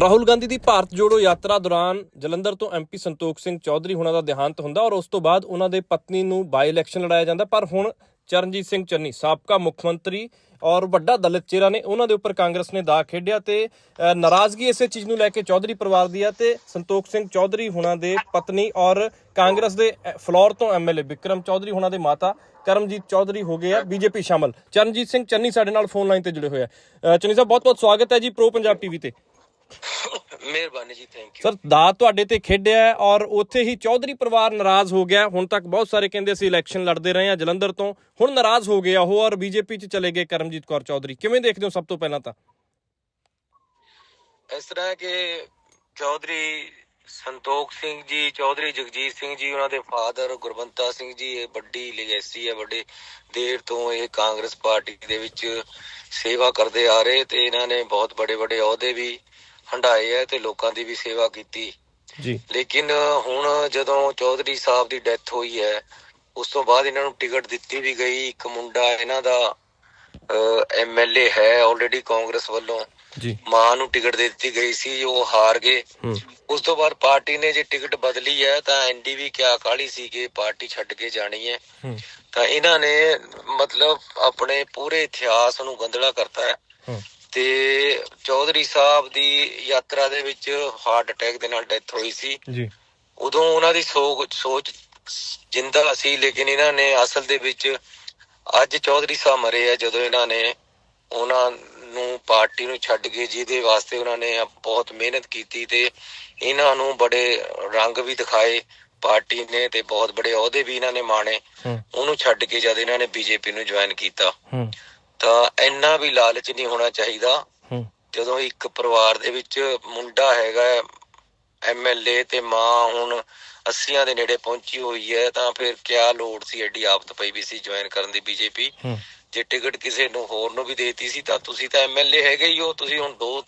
ਰਾਹੁਲ ਗਾਂਧੀ ਦੀ ਭਾਰਤ ਜੋੜੋ ਯਾਤਰਾ ਦੌਰਾਨ ਜਲੰਧਰ ਤੋਂ ਐਮਪੀ ਸੰਤੋਖ ਸਿੰਘ ਚੌਧਰੀ ਹੁਣਾਂ ਦਾ ਦੇਹਾਂਤ ਹੁੰਦਾ ਔਰ ਉਸ ਤੋਂ ਬਾਅਦ ਉਹਨਾਂ ਦੇ ਪਤਨੀ ਨੂੰ ਬਾਈ ਇਲੈਕਸ਼ਨ ਲੜਾਇਆ ਜਾਂਦਾ ਪਰ ਹੁਣ ਚਰਨਜੀਤ ਸਿੰਘ ਚੰਨੀ ਸਾਬਕਾ ਮੁੱਖ ਮੰਤਰੀ ਔਰ ਵੱਡਾ ਦਲਿਤ ਚਿਹਰਾ ਨੇ ਉਹਨਾਂ ਦੇ ਉੱਪਰ ਕਾਂਗਰਸ ਨੇ ਦਾ ਖੇਡਿਆ ਤੇ ਨਾਰਾਜ਼ਗੀ ਇਸੇ ਚੀਜ਼ ਨੂੰ ਲੈ ਕੇ ਚੌਧਰੀ ਪਰਿਵਾਰ ਦੀ ਆ ਤੇ ਸੰਤੋਖ ਸਿੰਘ ਚੌਧਰੀ ਹੁਣਾਂ ਦੇ ਪਤਨੀ ਔਰ ਕਾਂਗਰਸ ਦੇ ਅ, ਫਲੋਰ ਤੋਂ ਐਮਐਲਏ ਵਿਕਰਮ ਚੌਧਰੀ ਹੁਣਾਂ ਦੇ ਮਾਤਾ ਕਰਮਜੀਤ ਚੌਧਰੀ ਹੋ ਗਏ ਆ ਬੀਜੇਪੀ ਸ਼ਾਮਲ। ਚਰਨਜੀਤ ਸਿੰਘ ਚੰਨੀ ਸਾਡੇ ਨਾਲ ਫੋਨ ਲਾਈਨ ਤੇ ਜੁੜੇ ਹੋਏ ਆ। ਚੰਨੀ ਸਾਹਿਬ ਬਹੁਤ ਬਹੁਤ ਸਵਾਗਤ ਹੈ ਜੀ ਪ੍ਰੋ ਪੰਜਾਬ ਟੀਵੀ ਤੇ। ਮਿਹਰਬਾਨੀ ਜੀ ਥੈਂਕ ਯੂ ਸਰ ਦਾ ਤੁਹਾਡੇ ਤੇ ਖੇਡਿਆ ਔਰ ਉੱਥੇ ਹੀ ਚੌਧਰੀ ਪਰਿਵਾਰ ਨਾਰਾਜ਼ ਹੋ ਗਿਆ ਹੁਣ ਤੱਕ ਬਹੁਤ ਸਾਰੇ ਕਹਿੰਦੇ ਅਸੀਂ ਇਲੈਕਸ਼ਨ ਲੜਦੇ ਰਹੇ ਹਾਂ ਜਲੰਧਰ ਤੋਂ। ਹੁਣ ਨਾਰਾਜ਼ ਹੋ ਗਿਆ ਉਹ ਔਰ ਬੀਜੇਪੀ 'ਚ ਚਲੇ ਗਏ ਕਰਮਜੀਤ ਕੌਰ ਚੌਧਰੀ। ਕਿਵੇਂ ਦੇਖਦੇ ਹੋ ਸਭ ਤੋਂ ਪਹਿਲਾਂ ਤਾਂ? ਇਸ ਤਰ੍ਹਾਂ ਕਿ ਚੌਧਰੀ ਸੰਤੋਖ ਸਿੰਘ ਜੀ ਚੌਧਰੀ ਜਗਜੀਤ ਸਿੰਘ ਜੀ ਉਹਨਾਂ ਦੇ ਫਾਦਰ ਗੁਰਬੰਤਾ ਸਿੰਘ ਜੀ ਇਹ ਵੱਡੀ ਲੈਗੇਸੀ ਹੈ ਵੱਡੇ ਦੇਰ ਤੋਂ ਇਹ ਕਾਂਗਰਸ ਪਾਰਟੀ ਦੇ ਵਿੱਚ ਸੇਵਾ ਕਰਦੇ ਆ ਰਹੇ ਤੇ ਇਹਨਾਂ ਨੇ ਬਹੁਤ ਵੱਡੇ ਵੱਡੇ ਅਹੁਦੇ ਵੀ ਹੰਡਾਏ ਹੈ ਤੇ ਲੋਕਾਂ ਦੀ ਵੀ ਸੇਵਾ ਕੀਤੀ। ਜੀ। ਲੇਕਿਨ ਹੁਣ ਜਦੋਂ ਚੌਧਰੀ ਸਾਹਿਬ ਦੀ ਡੈਥ ਹੋਈ ਹੈ ਉਸ ਤੋਂ ਬਾਅਦ ਇਹਨਾਂ ਨੂੰ ਟਿਕਟ ਦਿੱਤੀ ਵੀ ਗਈ। ਇੱਕ ਮੁੰਡਾ ਇਹਨਾਂ ਦਾ ਐਮਐਲਏ ਹੈ ਆਲਰੇਡੀ ਕਾਂਗਰਸ ਵੱਲੋਂ। ਜੀ। ਮਾਂ ਨੂੰ ਟਿਕਟ ਦੇ ਦਿੱਤੀ ਗਈ ਸੀ ਉਹ ਹਾਰ ਗਏ। ਉਸ ਤੋਂ ਬਾਅਦ ਪਾਰਟੀ ਨੇ ਜੇ ਟਿਕਟ ਬਦਲੀ ਹੈ ਤਾਂ ਐਨਡੀਵੀ ਕਿਆ ਕਾਲੀ ਸੀ ਕਿ ਪਾਰਟੀ ਛੱਡ ਕੇ ਜਾਣੀ ਹੈ। ਤਾਂ ਇਹਨਾਂ ਨੇ ਮਤਲਬ ਆਪਣੇ ਪੂਰੇ ਇਤਿਹਾਸ ਨੂੰ ਗੰਦਲਾ ਕਰਤਾ ਹੂੰ। ਤੇ ਚੌਧਰੀ ਸਾਹਿਬ ਦੀ ਯਾਤਰਾ ਦੇ ਵਿੱਚ ਹਾਰਟ ਅਟੈਕ ਦੇ ਨਾਲ ਡੈਥ ਹੋਈ ਸੀ। ਜੀ। ਉਦੋਂ ਉਹਨਾਂ ਦੀ ਸੋਚ ਜਿੰਦਾ ਸੀ ਲੇਕਿਨ ਇਹਨਾਂ ਨੇ ਅਸਲ ਦੇ ਵਿੱਚ ਅੱਜ ਚੌਧਰੀ ਸਾਹਿਬ ਮਰੇ ਆ ਜਦੋਂ ਇਹਨਾਂ ਨੇ ਉਹਨਾਂ ਨੂੰ ਪਾਰਟੀ ਨੂੰ ਛੱਡ ਕੇ ਜਿਹਦੇ ਵਾਸਤੇ ਉਹਨਾਂ ਨੇ ਬਹੁਤ ਮਿਹਨਤ ਕੀਤੀ ਤੇ ਇਹਨਾਂ ਨੂੰ ਬੜੇ ਰੰਗ ਵੀ ਦਿਖਾਏ ਪਾਰਟੀ ਨੇ ਤੇ ਬਹੁਤ ਬੜੇ ਅਹੁਦੇ ਵੀ ਇਹਨਾਂ ਨੇ ਮਾਣੇ। ਉਹਨੂੰ ਛੱਡ ਕੇ ਜਦ ਇਹਨਾਂ ਨੇ ਬੀਜੇਪੀ ਨੂੰ ਜੁਆਇਨ ਕੀਤਾ। ਹੂੰ। ਤਾਂ ਇੰਨਾ ਵੀ ਲਾਲਚ ਨਹੀਂ ਹੋਣਾ ਚਾਹੀਦਾ ਜਦੋਂ ਇੱਕ ਪਰਿਵਾਰ ਦੇ ਵਿੱਚ ਮੁੰਡਾ ਹੈਗਾ ਐਮਐਲਏ ਤੇ ਮਾਂ ਹੁਣ 80ਾਂ ਦੇ ਨੇੜੇ ਪਹੁੰਚੀ ਹੋਈ ਹੈ ਤਾਂ ਫਿਰ ਕਿਆ ਲੋੜ ਸੀ ਐਡੀ ਆਫਤ ਪਈ ਵੀ ਸੀ ਜੁਆਇਨ ਕਰਨ ਦੀ ਬੀਜੇਪੀ ਜੇ ਟਿਕਟ ਕਿਸੇ ਨੂੰ ਹੋਰ ਨੂੰ ਵੀ ਦੇਤੀ ਸੀ ਤਾਂ ਤੁਸੀਂ ਤਾਂ ਐਮਐਲਏ ਹੈਗੇ ਹੀ ਹੋ ਤੁਸੀਂ ਹੁਣ ਦੋ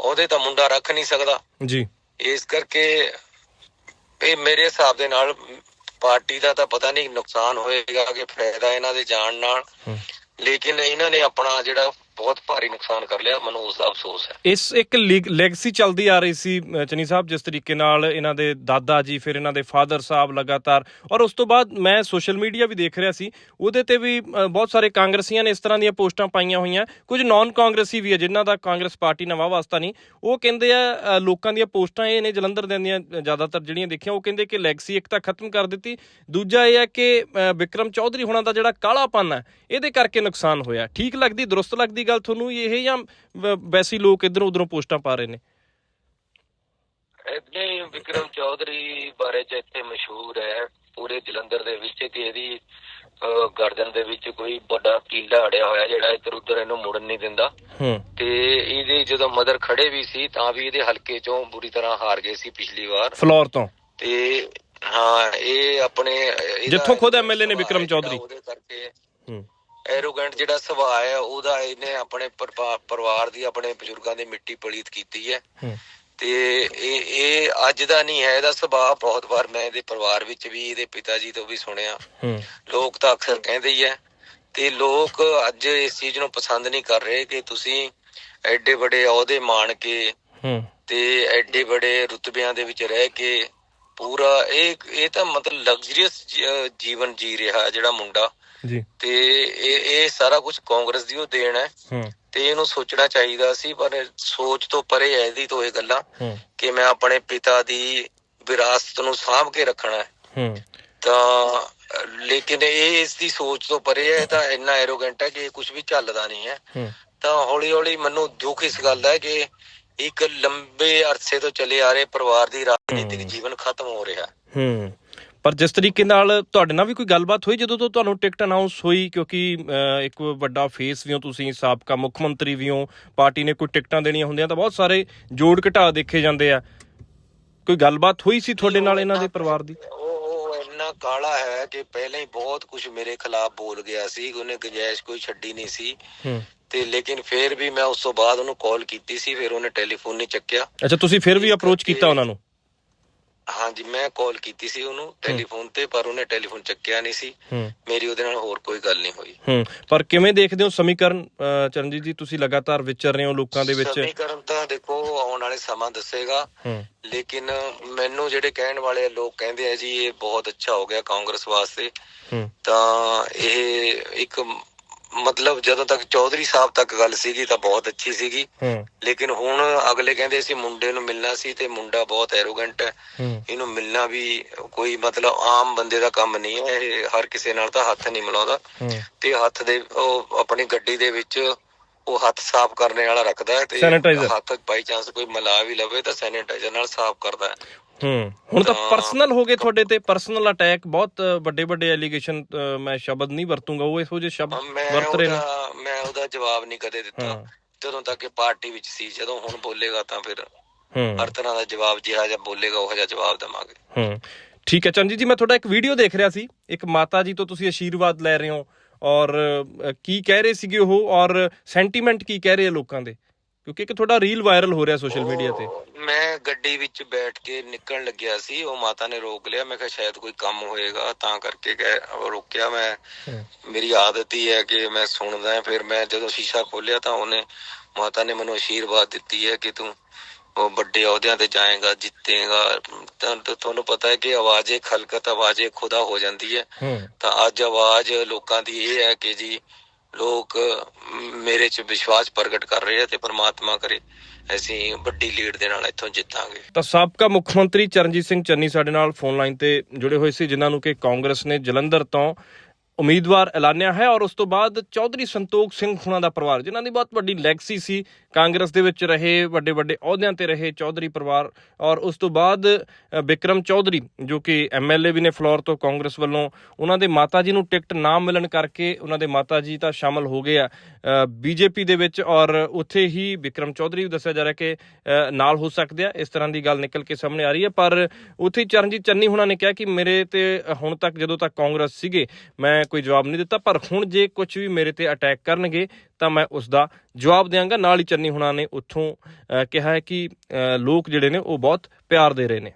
ਉਹਦੇ ਤਾਂ ਮੁੰਡਾ ਰੱਖ ਨਹੀਂ ਸਕਦਾ। ਜੀ। ਇਸ ਕਰਕੇ ਇਹ ਮੇਰੇ ਹਿਸਾਬ ਦੇ ਨਾਲ ਪਾਰਟੀ ਦਾ ਤਾਂ ਪਤਾ ਨਹੀਂ ਨੁਕਸਾਨ ਹੋਏਗਾ ਕਿ ਫਾਇਦਾ ਇਹਨਾਂ ਦੇ ਜਾਣ ਨਾਲ। ਲੇਕਿਨ ਇਹਨਾਂ ਨੇ ਆਪਣਾ ਜਿਹੜਾ ਬਹੁਤ ਭਾਰੀ ਨੁਕਸਾਨ ਕਰ ਲਿਆ ਮੈਨੂੰ ਉਸ ਦਾ ਅਫਸੋਸ ਹੈ। ਇਸ ਇੱਕ ਲੈਗਸੀ ਚੱਲਦੀ ਆ ਰਹੀ ਸੀ ਚਨੀ ਸਾਹਿਬ ਜਿਸ ਤਰੀਕੇ ਨਾਲ ਇਹਨਾਂ ਦੇ ਦਾਦਾ ਜੀ ਫਿਰ ਇਹਨਾਂ ਦੇ ਫਾਦਰ ਸਾਹਿਬ ਲਗਾਤਾਰ ਔਰ ਉਸ ਤੋਂ ਬਾਅਦ ਮੈਂ ਸੋਸ਼ਲ ਮੀਡੀਆ ਵੀ ਦੇਖ ਰਿਹਾ ਸੀ ਉਹਦੇ ਤੇ ਵੀ ਬਹੁਤ ਸਾਰੇ ਕਾਂਗਰਸੀਆਂ ਨੇ ਇਸ ਤਰ੍ਹਾਂ ਦੀਆਂ ਪੋਸਟਾਂ ਪਾਈਆਂ ਹੋਈਆਂ। ਕੁਝ ਨਾਨ ਕਾਂਗਰਸੀ ਵੀ ਹੈ ਜਿਨ੍ਹਾਂ ਦਾ ਕਾਂਗਰਸ ਪਾਰਟੀ ਨਾਲ ਵਾਹ ਵਾਸਤਾ ਨਹੀਂ। ਉਹ ਕਹਿੰਦੇ ਆ ਲੋਕਾਂ ਦੀਆਂ ਪੋਸਟਾਂ ਇਹ ਨੇ ਜਲੰਧਰ ਦੇ ਦੀਆਂ ਜ਼ਿਆਦਾਤਰ ਜਿਹੜੀਆਂ ਦੇਖੀਆਂ ਉਹ ਕਹਿੰਦੇ ਕਿ ਲੈਗਸੀ ਇੱਕ ਤਾਂ ਖਤਮ ਕਰ ਦਿੱਤੀ ਦੂਜਾ ਇਹ ਹੈ ਕਿ ਅ, ਵਿਕਰਮ ਚੌਧਰੀ ਹੁਣਾਂ ਦਾ ਜਿਹੜਾ ਕਾਲਾਪਨ ਹੈ ਇਹਦੇ ਕਰਕੇ ਨੁਕਸਾਨ ਹੋਇਆ। ਠੀਕ ਲੱਗਦੀ ਦਰੁਸਤ ਲੱਗਦੀ? ਗੱਲ ਤੁਹਾਨੂੰ ਇਹ ਜਾਂ ਵੈਸੇ ਲੋਕ ਇਧਰੋਂ ਉਧਰੋਂ ਪੋਸਟਾਂ ਪਾ ਰਹੇ ਨੇ? ਇਤਨੇ ਵਿਕਰਮ ਚੌਧਰੀ ਬਾਰੇ ਚ ਇੱਥੇ ਮਸ਼ਹੂਰ ਹੈ ਪੂਰੇ ਜਲੰਧਰ ਦੇ ਵਿੱਚ ਕਿ ਇਹਦੀ ਗਰਦਨ ਦੇ ਵਿੱਚ ਕੋਈ ਵੱਡਾ ਕੀਲਾ ਅੜਿਆ ਹੋਇਆ ਜਿਹੜਾ ਇੱਧਰ ਉੱਧਰ ਇਹਨੂੰ ਮੁੜਨ ਨਹੀਂ ਦਿੰਦਾ। ਹੂੰ। ਤੇ ਇਹਦੇ ਜਦੋਂ ਮਦਰ ਖੜੇ ਵੀ ਸੀ ਤਾਂ ਵੀ ਇਹਦੇ ਹਲਕੇ ਚੋਂ ਬੁਰੀ ਤਰ੍ਹਾਂ ਹਾਰ ਗਏ ਸੀ ਪਿਛਲੀ ਵਾਰ। ਫਲੋਰ ਤੋਂ? ਤੇ ਹਾਂ ਇਹ ਆਪਣੇ ਜਿੱਥੋਂ ਖੁਦ MLA ਨੇ ਵਿਕਰਮ ਚੌਧਰੀ। ਉਹਦੇ ਕਰਕੇ ਹੂੰ। ਐਰੋਗੈਂਟ ਜਿਹੜਾ ਸੁਭਾਅ ਹੈ ਉਹਦਾ ਇਹਨੇ ਆਪਣੇ ਪਰਿਵਾ- ਪਰਿਵਾਰ ਦੀ ਆਪਣੇ ਬਜ਼ੁਰਗਾਂ ਦੀ ਮਿੱਟੀ ਪਲੀਤ ਕੀਤੀ ਹੈ। ਤੇ ਇਹ ਇਹ ਅੱਜ ਦਾ ਨਹੀਂ ਹੈ ਇਹਦਾ ਸੁਭਾਅ ਬਹੁਤ ਵਾਰ ਮੈਂ ਇਹਦੇ ਪਰਿਵਾਰ ਵਿੱਚ ਵੀ ਇਹਦੇ ਪਿਤਾ ਜੀ ਤੋਂ ਵੀ ਸੁਣਿਆ। ਲੋਕ ਤਾਂ ਅਕਸਰ ਕਹਿੰਦੇ ਹੀ ਹੈ। ਤੇ ਲੋਕ ਅੱਜ ਇਸ ਚੀਜ਼ ਨੂੰ ਪਸੰਦ ਨਹੀਂ ਕਰ ਰਹੇ ਕਿ ਤੁਸੀਂ ਐਡੇ ਵੱਡੇ ਅਹੁਦੇ ਮਾਣ ਕੇ ਤੇ ਐਡੇ ਵੱਡੇ ਰੁਤਬਿਆਂ ਦੇ ਵਿੱਚ ਰਹਿ ਕੇ ਪੂਰਾ ਇਹ ਇਹ ਤਾਂ ਮਤਲਬ ਲਗਜ਼ਰੀਅਸ ਜੀਵਨ ਜੀ ਰਿਹਾ ਜਿਹੜਾ ਮੁੰਡਾ। ਜੀ। ਤੇ ਇਹ ਇਹ ਸਾਰਾ ਕੁਝ ਕਾਂਗਰਸ ਦੀ ਉਹ ਦੇਣ ਹੈ। ਤੇ ਇਹਨੂੰ ਸੋਚਣਾ ਚਾਹੀਦਾ ਸੀ ਪਰ ਸੋਚ ਤੋਂ ਪਰੇ ਹੈ ਇਹਦੀ ਤੋਂ ਇਹ ਗੱਲਾਂ। ਕਿ ਮੈਂ ਆਪਣੇ ਪਿਤਾ ਦੀ ਵਿਰਾਸਤ ਨੂੰ ਸਾਂਭ ਕੇ ਰੱਖਣਾ ਹੈ। ਤਾਂ ਲੇਕਿਨ ਇਹ ਇਸ ਦੀ ਸੋਚ ਤੋਂ ਪਰੇ ਹੈ ਤਾਂ ਇੰਨਾ ਐਰੋਗੈਂਟ ਹੈ ਕਿ ਕੁਝ ਵੀ ਚੱਲਦਾ ਨਹੀਂ ਹੂੰ। ਤਾਂ ਹੌਲੀ ਹੌਲੀ ਮੈਨੂੰ ਦੁੱਖ ਇਸ ਗੱਲ ਦਾ ਹੈ ਕਿ ਇੱਕ ਲੰਬੇ ਅਰਸੇ ਤੋਂ ਚੱਲੇ ਆ ਰਹੇ ਪਰਿਵਾਰ ਦੀ ਰਾਜਨੀਤਿਕ। ਜੀਵਨ ਖਤਮ ਹੋ ਰਿਹਾ। ਹੈ। ਪਰ ਜਿਸ ਤਰੀਕੇ ਨਾਲ ਤੁਹਾਡੇ ਨਾਲ ਵੀ ਕੋਈ ਗੱਲਬਾਤ ਹੋਈ ਜਦੋਂ ਤੋਂ ਤੁਹਾਨੂੰ ਟਿਕਟ ਅਨਾਉਂਸ ਹੋਈ ਕਿਉਂਕਿ ਇੱਕ ਵੱਡਾ ਫੇਸ ਵੀ ਹੋ ਤੁਸੀਂ ਸਾਬਕਾ ਮੁੱਖ ਮੰਤਰੀ ਵੀ ਹੋ ਪਾਰਟੀ ਨੇ ਕੋਈ ਟਿਕਟਾਂ ਦੇਣੀਆਂ ਹੁੰਦੀਆਂ ਤਾਂ ਬਹੁਤ ਸਾਰੇ ਜੋੜ ਘਟਾ ਦੇਖੇ ਜਾਂਦੇ ਆ। ਕੋਈ ਗੱਲਬਾਤ ਹੋਈ ਸੀ ਤੁਹਾਡੇ ਨਾਲ ਇਹਨਾਂ ਦੇ ਪਰਿਵਾਰ ਦੀ? ਇੰਨਾ ਕਾਲਾ ਹੈ ਕਿ ਪਹਿਲਾਂ ਹੀ ਬਹੁਤ ਕੁਝ ਮੇਰੇ ਖਿਲਾਫ ਬੋਲ ਗਿਆ ਸੀ ਉਹਨੇ ਗੁੰਜਾਇਸ਼ ਕੋਈ ਛੱਡੀ ਨਹੀਂ ਸੀ। ਤੇ ਲੇਕਿਨ ਫਿਰ ਵੀ ਮੈਂ ਉਸ ਤੋਂ ਬਾਅਦ ਉਹਨੂੰ ਕਾਲ ਕੀਤੀ ਸੀ ਫਿਰ ਉਹਨੇ ਟੈਲੀਫੋਨ ਨਹੀਂ ਚੱਕਿਆ। ਅੱਛਾ ਤੁਸੀਂ ਫਿਰ ਵੀ ਅਪਰੋਚ ਕੀਤਾ ਉਹਨਾਂ ਨੂੰ? ਹਾਂਜੀ ਮੈਂ ਕਾਲ ਕੀਤੀ ਸੀ ਉਹਨੂੰ ਟੈਲੀਫੋਨ ਤੇ ਪਰ ਉਹਨੇ ਟੈਲੀਫੋਨ ਚੱਕਿਆ ਨਹੀਂ ਸੀ। ਮੇਰੀ ਉਹਦੇ ਨਾਲ ਹੋਰ ਕੋਈ ਗੱਲ ਨਹੀਂ ਹੋਈ। ਹੂੰ ਪਰ ਕਿਵੇਂ ਦੇਖਦੇ ਹੋ ਸਮੀਕਰਨ ਚਰਨਜੀਤ ਜੀ? ਤੁਸੀਂ ਲਗਾਤਾਰ ਵਿਚਰ ਰਹੇ ਹੋ ਲੋਕਾਂ ਦੇ ਵਿੱਚ। ਸਮੀਕਰਨ ਤਾਂ ਦੇਖੋ ਆਉਣ ਵਾਲੇ ਸਮਾਂ ਦੱਸੇਗਾ। ਹੂੰ। ਲੇਕਿਨ ਮੈਨੂੰ ਜਿਹੜੇ ਕਹਿਣ ਵਾਲੇ ਲੋਕ ਕਹਿੰਦੇ ਆ ਜੀ ਇਹ ਬਹੁਤ ਅੱਛਾ ਹੋ ਗਿਆ ਕਾਂਗਰਸ ਵਾਸਤੇ। ਹੂੰ। ਤਾਂ ਇਹ ਇੱਕ ਮਤਲਬ ਜਦੋਂ ਤੱਕ ਚੌਧਰੀ ਸਾਹਿਬ ਤੱਕ ਗੱਲ ਸੀਗੀ ਤਾਂ ਬਹੁਤ ਅੱਛੀ ਸੀਗੀ। ਲੇਕਿਨ ਹੁਣ ਅਗਲੇ ਕਹਿੰਦੇ ਸੀ ਮੁੰਡੇ ਨੂੰ ਮਿਲਣਾ ਸੀ ਤੇ ਮੁੰਡਾ ਬਹੁਤ ਐਰੋਗੈਂਟ ਹੈ। ਇਹਨੂੰ ਮਿਲਣਾ ਵੀ ਕੋਈ ਮਤਲਬ ਆਮ ਬੰਦੇ ਦਾ ਕੰਮ ਨਹੀਂ ਹੈ। ਇਹ ਹਰ ਕਿਸੇ ਨਾਲ ਤਾਂ ਹੱਥ ਨਹੀਂ ਮਿਲਾਉਂਦਾ। ਤੇ ਹੱਥ ਦੇ ਉਹ ਆਪਣੀ ਗੱਡੀ ਦੇ ਵਿੱਚ ਉਹ ਹੱਥ ਸਾਫ਼ ਕਰਨ ਵਾਲਾ ਰੱਖਦਾ ਹੈ ਤੇ। ਹੱਥ ਬਾਈ ਚਾਂਸ ਕੋਈ ਮਿਲਾ ਵੀ ਲਵੇ ਤਾਂ ਸੈਨੀਟਾਈਜ਼ਰ ਨਾਲ ਸਾਫ਼ ਕਰਦਾ ਹੈ। ਹੂੰ ਹੁਣ ਤਾਂ ਤਾਂ- ਪਰਸਨਲ ਹੋ ਗਏ ਤੁਹਾਡੇ ਤੇ ਪਰਸਨਲ ਅਟੈਕ ਬਹੁਤ ਵੱਡੇ ਵੱਡੇ ਐਲੀਗੇਸ਼ਨ ਮੈਂ ਸ਼ਬਦ ਨਹੀਂ ਵਰਤੂੰਗਾ ਉਹ ਇਹੋ ਜਿਹੇ ਸ਼ਬਦ ਮੈਂ ਵਰਤ ਰਹੇ ਨੇ। ਉਹਦਾ ਮੈਂ ਉਹਦਾ ਜਵਾਬ ਨਹੀਂ ਕਦੇ ਦਿੱਤਾ। ਹਾਂ। ਜਦੋਂ ਤੱਕ ਇਹ ਪਾਰਟੀ ਵਿੱਚ ਸੀ ਜਦੋਂ ਹੁਣ ਬੋਲੇਗਾ ਤਾਂ ਫਿਰ ਹੂੰ। ਹਰ ਤਰ੍ਹਾਂ ਦਾ ਜਵਾਬ ਜਿਹਾ ਜਿਹਾ ਬੋਲੇਗਾ ਉਹ ਜਿਹਾ ਜਵਾਬ ਦੇਵਾਂਗੇ। ਹੂੰ। ਠੀਕ ਹੈ ਚੰਜੀ ਜੀ ਮੈਂ ਤੁਹਾਡਾ ਇੱਕ ਵੀਡੀਓ ਦੇਖ ਰਿਹਾ ਸੀ। ਇੱਕ ਮਾਤਾ ਜੀ ਤੋਂ ਤੁਸੀਂ ਆਸ਼ੀਰਵਾਦ ਲੈ ਰਹੇ ਹੋ। ਔਰ ਕੀ ਕਹਿ ਰਹੇ ਸੀਗੇ ਉਹ ਔਰ ਸੈਂਟੀਮੈਂਟ ਕੀ ਕਹਿ ਰਹੇ ਆ ਲੋਕਾਂ ਦੇ? ਕਿਉਂਕਿ ਇੱਕ ਤੁਹਾਡਾ ਰੀਲ ਵਾਇਰਲ ਹੋ ਰਿਹਾ ਸੋਸ਼ਲ ਮੀਡੀਆ ਤੇ। ਮੈਂ ਗੱਡੀ ਵਿੱਚ ਬੈਠ ਕੇ ਨਿਕਲਣ ਲੱਗਿਆ ਸੀ ਉਹ ਮਾਤਾ ਨੇ ਰੋਕ ਲਿਆ ਮੈਂ ਕਿਹਾ ਸ਼ਾਇਦ ਕੋਈ ਕੰਮ ਹੋਏਗਾ ਤਾਂ ਕਰਕੇ ਰੋਕਿਆ ਮੈਂ। ਮੇਰੀ ਆਦਤ ਹੀ ਹੈ ਕਿ ਮੈਂ ਸੁਣਦਾ ਫਿਰ ਮੈਂ ਜਦੋਂ ਸ਼ੀਸ਼ਾ ਖੋਲਿਆ ਤਾਂ ਉਹਨੇ ਮਾਤਾ ਨੇ ਮੈਨੂੰ ਆਸ਼ੀਰਵਾਦ ਦਿੱਤੀ ਹੈ ਕਿ ਤੂੰ ਉਹ ਵੱਡੇ ਅਹੁਦਿਆਂ ਤੇ ਜਾਏਗਾ ਜਿੱਤੇਗਾ। ਤੁਹਾਨੂੰ ਪਤਾ ਹੈ ਕਿ ਆਵਾਜ਼ੇ ਖਲਕਤ ਆਵਾਜ਼ੇ ਖੁਦਾ ਹੋ ਜਾਂਦੀ ਹੈ। ਤਾਂ ਅੱਜ ਆਵਾਜ਼ ਲੋਕਾਂ ਦੀ ਇਹ ਹੈ ਕਿ ਜੀ ਲੋਕ ਮੇਰੇ 'ਚ ਵਿਸ਼ਵਾਸ ਪ੍ਰਗਟ ਕਰ ਰਹੇ ਆ ਤੇ ਪ੍ਰਮਾਤਮਾ ਕਰੇ। ਅਸੀਂ ਵੱਡੀ ਲੀਡ ਦੇ ਨਾਲ ਇੱਥੋਂ ਜਿੱਤਾਂਗੇ। ਤਾਂ ਸਾਬਕਾ ਮੁੱਖ ਮੰਤਰੀ ਚਰਨਜੀਤ ਸਿੰਘ ਚੰਨੀ ਸਾਡੇ ਨਾਲ ਫੋਨ ਲਾਈਨ ਤੇ ਜੁੜੇ ਹੋਏ ਸੀ ਜਿਨ੍ਹਾਂ ਨੂੰ ਕਿ ਕਾਂਗਰਸ ਨੇ ਜਲੰਧਰ ਤੋਂ ਉਮੀਦਵਾਰ ਐਲਾਨਿਆ ਹੈ ਔਰ ਉਸ ਤੋਂ ਬਾਅਦ ਚੌਧਰੀ ਸੰਤੋਖ ਸਿੰਘ ਹੁਣਾਂ ਦਾ ਪਰਿਵਾਰ ਜਿਨ੍ਹਾਂ ਦੀ ਬਹੁਤ ਵੱਡੀ ਲੈਗਸੀ ਸੀ ਕਾਂਗਰਸ ਦੇ ਵਿੱਚ ਰਹੇ ਵੱਡੇ ਵੱਡੇ ਅਹੁਦਿਆਂ ਤੇ ਰਹੇ ਚੌਧਰੀ ਪਰਿਵਾਰ ਔਰ ਉਸ ਤੋਂ ਬਾਅਦ ਅ, ਬਿਕਰਮ ਚੌਧਰੀ ਜੋ ਕਿ ਐਮਐਲਏ ਵੀ ਨੇ ਫਲੋਰ ਤੋਂ ਕਾਂਗਰਸ ਵੱਲੋਂ ਉਹਨਾਂ ਦੇ ਮਾਤਾ ਜੀ ਨੂੰ ਟਿਕਟ ਨਾ ਮਿਲਣ ਕਰਕੇ ਉਹਨਾਂ ਦੇ ਮਾਤਾ ਜੀ ਤਾਂ ਸ਼ਾਮਲ ਹੋ ਗਏ ਆ ਬੀਜੇਪੀ ਦੇ ਵਿੱਚ ਔਰ ਉੱਥੇ ਹੀ ਬਿਕਰਮ ਚੌਧਰੀ ਵੀ ਦੱਸਿਆ ਜਾ ਰਿਹਾ ਕਿ ਨਾਲ ਹੋ ਸਕਦੇ ਆ ਇਸ ਤਰ੍ਹਾਂ ਦੀ ਗੱਲ ਨਿਕਲ ਕੇ ਸਾਹਮਣੇ ਆ ਰਹੀ ਹੈ। ਪਰ ਉੱਥੇ ਚਰਨਜੀਤ ਚੰਨੀ ਹੁਣਾਂ ਨੇ ਕਿਹਾ ਕਿ ਮੇਰੇ ਤੇ ਹੁਣ ਤੱਕ ਜਦੋਂ ਤੱਕ ਕਾਂਗਰਸ ਸੀਗੇ ਮੈਂ ਕੋਈ ਜਵਾਬ ਨਹੀਂ ਦਿੱਤਾ। ਪਰ ਹੁਣ ਜੇ ਕੁਝ ਵੀ ਮੇਰੇ ਤੇ ਅਟੈਕ ਕਰਨਗੇ ਤਾਂ ਮੈਂ ਉਸ ਦਾ ਜਵਾਬ ਦਿਆਂਗਾ। ਨਾਲ ਹੀ ਚੰਨੀ ਹੁਣਾਂ ਨੇ ਉੱਥੋਂ ਕਿਹਾ ਹੈ ਕਿ ਲੋਕ ਜਿਹੜੇ ਨੇ ਉਹ ਬਹੁਤ ਪਿਆਰ ਦੇ ਰਹੇ ਨੇ।